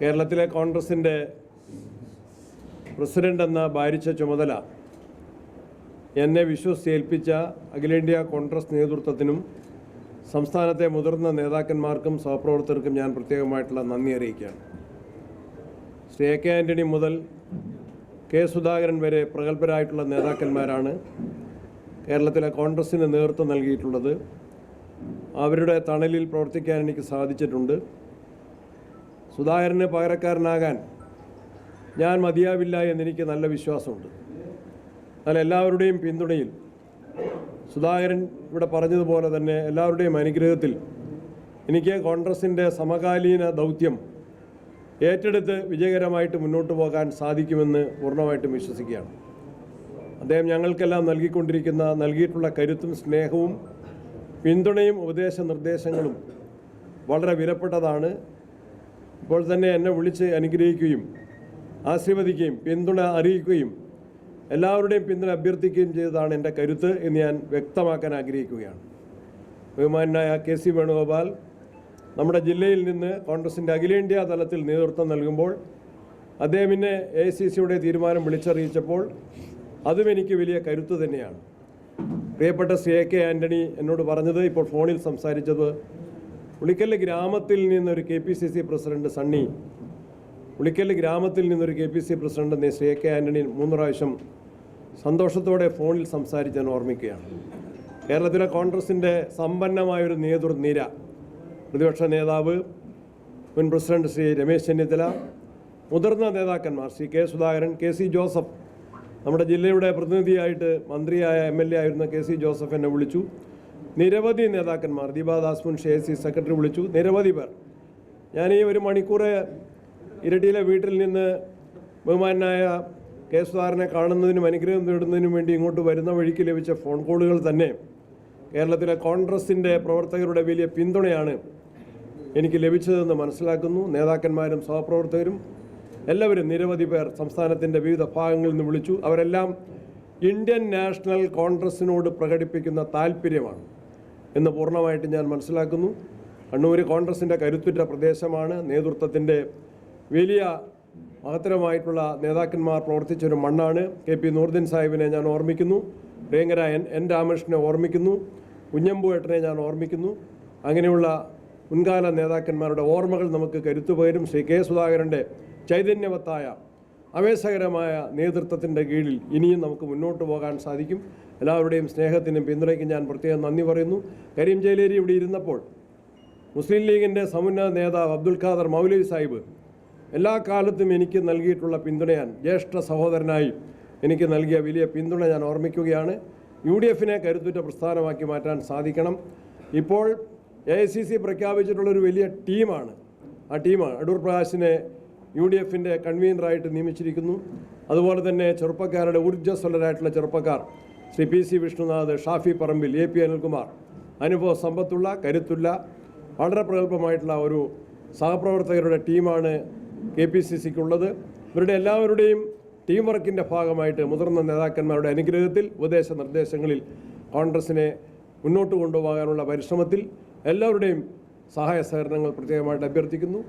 കേരളത്തിലെ കോൺഗ്രസിന്റെ പ്രസിഡന്റ് എന്ന ഭാരിച്ച ചുമതല എന്നെ വിശ്വസിച്ചേൽപ്പിച്ച അഖിലേന്ത്യാ കോൺഗ്രസ് നേതൃത്വത്തിനും സംസ്ഥാനത്തെ മുതിർന്ന നേതാക്കന്മാർക്കും സഹപ്രവർത്തകർക്കും ഞാൻ പ്രത്യേകമായിട്ടുള്ള നന്ദി അറിയിക്കുകയാണ്. ശ്രീ എ കെ ആന്റണി മുതൽ കെ സുധാകരൻ വരെ പ്രഗത്ഭരായിട്ടുള്ള നേതാക്കന്മാരാണ് കേരളത്തിലെ കോൺഗ്രസ്സിന് നേതൃത്വം നൽകിയിട്ടുള്ളത്. അവരുടെ തണലിൽ പ്രവർത്തിക്കാൻ എനിക്ക് സാധിച്ചിട്ടുണ്ട്. സുധാകരന് പകരക്കാരനാകാൻ ഞാൻ മതിയാവില്ല എന്നെനിക്ക് നല്ല വിശ്വാസമുണ്ട്. എന്നാൽ എല്ലാവരുടെയും പിന്തുണയിൽ സുധാകരൻ ഇവിടെ പറഞ്ഞതുപോലെ തന്നെ എല്ലാവരുടെയും അനുഗ്രഹത്തിൽ എനിക്ക് കോൺഗ്രസിന്റെ സമകാലീന ദൗത്യം ഏറ്റെടുത്ത് വിജയകരമായിട്ട് മുന്നോട്ട് പോകാൻ സാധിക്കുമെന്ന് പൂർണമായിട്ടും വിശ്വസിക്കുകയാണ്. അദ്ദേഹം ഞങ്ങൾക്കെല്ലാം നൽകിക്കൊണ്ടിരിക്കുന്ന നൽകിയിട്ടുള്ള കരുത്തും സ്നേഹവും പിന്തുണയും ഉപദേശ നിർദ്ദേശങ്ങളും വളരെ വിലപ്പെട്ടതാണ്. ഇപ്പോൾ തന്നെ എന്നെ വിളിച്ച് അനുഗ്രഹിക്കുകയും ആശീർവദിക്കുകയും പിന്തുണ അറിയിക്കുകയും എല്ലാവരുടെയും പിന്തുണ അഭ്യർത്ഥിക്കുകയും ചെയ്തതാണ് എന്റെ കരുത്ത് എന്ന് ഞാൻ വ്യക്തമാക്കാൻ ആഗ്രഹിക്കുകയാണ്. ബഹുമാനായ കെ സി വേണുഗോപാൽ നമ്മുടെ ജില്ലയിൽ നിന്ന് കോൺഗ്രസിന്റെ അഖിലേന്ത്യാ തലത്തിൽ നേതൃത്വം നൽകുമ്പോൾ അദ്ദേഹം എന്നെ എ സി സിയുടെ തീരുമാനം വിളിച്ചറിയിച്ചപ്പോൾ അതും എനിക്ക് വലിയ കരുത്ത് തന്നെയാണ്. പ്രിയപ്പെട്ട സി എ കെ ആന്റണി എന്നോട് പറഞ്ഞത് ഇപ്പോൾ ഫോണിൽ സംസാരിച്ചത് ഉളിക്കൽ ഗ്രാമത്തിൽ നിന്നൊരു K P C C president Sunny Ulikkal ഗ്രാമത്തിൽ നിന്നൊരു K P C president Shri K Antony മൂന്ന് പ്രാവശ്യം സന്തോഷത്തോടെ ഫോണിൽ സംസാരിച്ച് ഞാൻ ഓർമ്മിക്കുകയാണ്. കേരളത്തിലെ കോൺഗ്രസിന്റെ സമ്പന്നമായൊരു നേതൃനിര പ്രതിപക്ഷ നേതാവ് മുൻ പ്രസിഡന്റ് ശ്രീ രമേശ് ചെന്നിത്തല മുതിർന്ന നേതാക്കന്മാർ Shri K Sudhakaran K C Joseph നമ്മുടെ ജില്ലയുടെ പ്രതിനിധിയായിട്ട് മന്ത്രിയായ എം എൽ എ ആയിരുന്ന കെ സി ജോസഫ് എന്നെ വിളിച്ചു. നിരവധി നേതാക്കന്മാർ ദീപാദാസ് മുൻഷി സി സെക്രട്ടറി വിളിച്ചു. നിരവധി പേർ. ഞാൻ ഈ ഒരു മണിക്കൂർ ഇരട്ടിയിലെ വീട്ടിൽ നിന്ന് ബഹുമാനായ കെ സുധാകരനെ കാണുന്നതിനും അനുഗ്രഹം നേടുന്നതിനും വേണ്ടി ഇങ്ങോട്ട് വരുന്ന വഴിക്ക് ലഭിച്ച ഫോൺ കോളുകൾ തന്നെ കേരളത്തിലെ കോൺഗ്രസിന്റെ പ്രവർത്തകരുടെ വലിയ പിന്തുണയാണ് എനിക്ക് ലഭിച്ചതെന്ന് മനസ്സിലാക്കുന്നു. നേതാക്കന്മാരും സഹപ്രവർത്തകരും എല്ലാവരും നിരവധി പേർ സംസ്ഥാനത്തിന്റെ വിവിധ ഭാഗങ്ങളിൽ നിന്ന് വിളിച്ചു. അവരെല്ലാം ഇന്ത്യൻ നാഷണൽ കോൺഗ്രസിനോട് പ്രകടിപ്പിക്കുന്ന താല്പര്യമാണ് എന്ന് പൂർണമായിട്ട് ഞാൻ മനസ്സിലാക്കുന്നു. കണ്ണൂർ കോൺഗ്രസിന്റെ കരുത്തുറ്റ പ്രദേശമാണ്. നേതൃത്വത്തിന്റെ വലിയ മഹത്തരമായിട്ടുള്ള നേതാക്കന്മാർ പ്രവർത്തിച്ച ഒരു മണ്ണാണ്. കെ പി നൂർദ്ദീൻ സാഹിബിനെ ഞാൻ ഓർമ്മിക്കുന്നു. പ്രിയങ്കര എൻ എൻ രാമകൃഷ്ണനെ ഓർമ്മിക്കുന്നു. കുഞ്ഞമ്പുവേട്ടനെ ഞാൻ ഓർമ്മിക്കുന്നു. അങ്ങനെയുള്ള മുൻകാല നേതാക്കന്മാരുടെ ഓർമ്മകൾ നമുക്ക് കരുത്തു പകരും ശ്രീ കെ സുധാകരന്റെ ചൈതന്യവത്തായ ആവേശകരമായ നേതൃത്വത്തിന്റെ കീഴിൽ ഇനിയും നമുക്ക് മുന്നോട്ട് പോകാൻ സാധിക്കും. എല്ലാവരുടെയും സ്നേഹത്തിനും പിന്തുണയ്ക്കും ഞാൻ പ്രത്യേകം നന്ദി പറയുന്നു. കരീം ജയിലേരി ഇവിടെ ഇരുന്നപ്പോൾ മുസ്ലിം ലീഗിന്റെ സമുന്നത നേതാവ് അബ്ദുൽ ഖാദർ മൗലവി സാഹിബ് എല്ലാ കാലത്തും എനിക്ക് നൽകിയിട്ടുള്ള പിന്തുണയാൻ ജ്യേഷ്ഠ സഹോദരനായി എനിക്ക് നൽകിയ വലിയ പിന്തുണ ഞാൻ ഓർമ്മിക്കുകയാണ്. യു ഡി എഫിനെ കരുത്തുറ്റ പ്രസ്ഥാനമാക്കി മാറ്റാൻ സാധിക്കണം. ഇപ്പോൾ എ ഐ സി സി പ്രഖ്യാപിച്ചിട്ടുള്ളൊരു വലിയ ടീമാണ്. ആ ടീമാണ് അടൂർ പ്രകാശിനെ യു ഡി എഫിന്റെ കൺവീനറായിട്ട് നിയമിച്ചിരിക്കുന്നു. അതുപോലെ തന്നെ ചെറുപ്പക്കാരുടെ ഊർജസ്വലരായിട്ടുള്ള ചെറുപ്പക്കാർ Shri P C Vishnunath Shafi Parambil A P Anilkumar അനുഭവ സമ്പത്തുള്ള കരുത്തുള്ള വളരെ പ്രഗത്ഭമായിട്ടുള്ള ഒരു സഹപ്രവർത്തകരുടെ ടീമാണ് കെ പി സി സിക്കുള്ളത് ഇവരുടെ എല്ലാവരുടെയും ടീം വർക്കിന്റെ ഭാഗമായിട്ട് മുതിർന്ന നേതാക്കന്മാരുടെ അനുഗ്രഹത്തിൽ ഉപദേശ നിർദ്ദേശങ്ങളിൽ കോൺഗ്രസിനെ മുന്നോട്ട് കൊണ്ടുപോകാനുള്ള പരിശ്രമത്തിൽ എല്ലാവരുടെയും സഹായ സഹകരണങ്ങൾ പ്രത്യേകമായിട്ട് അഭ്യർത്ഥിക്കുന്നു.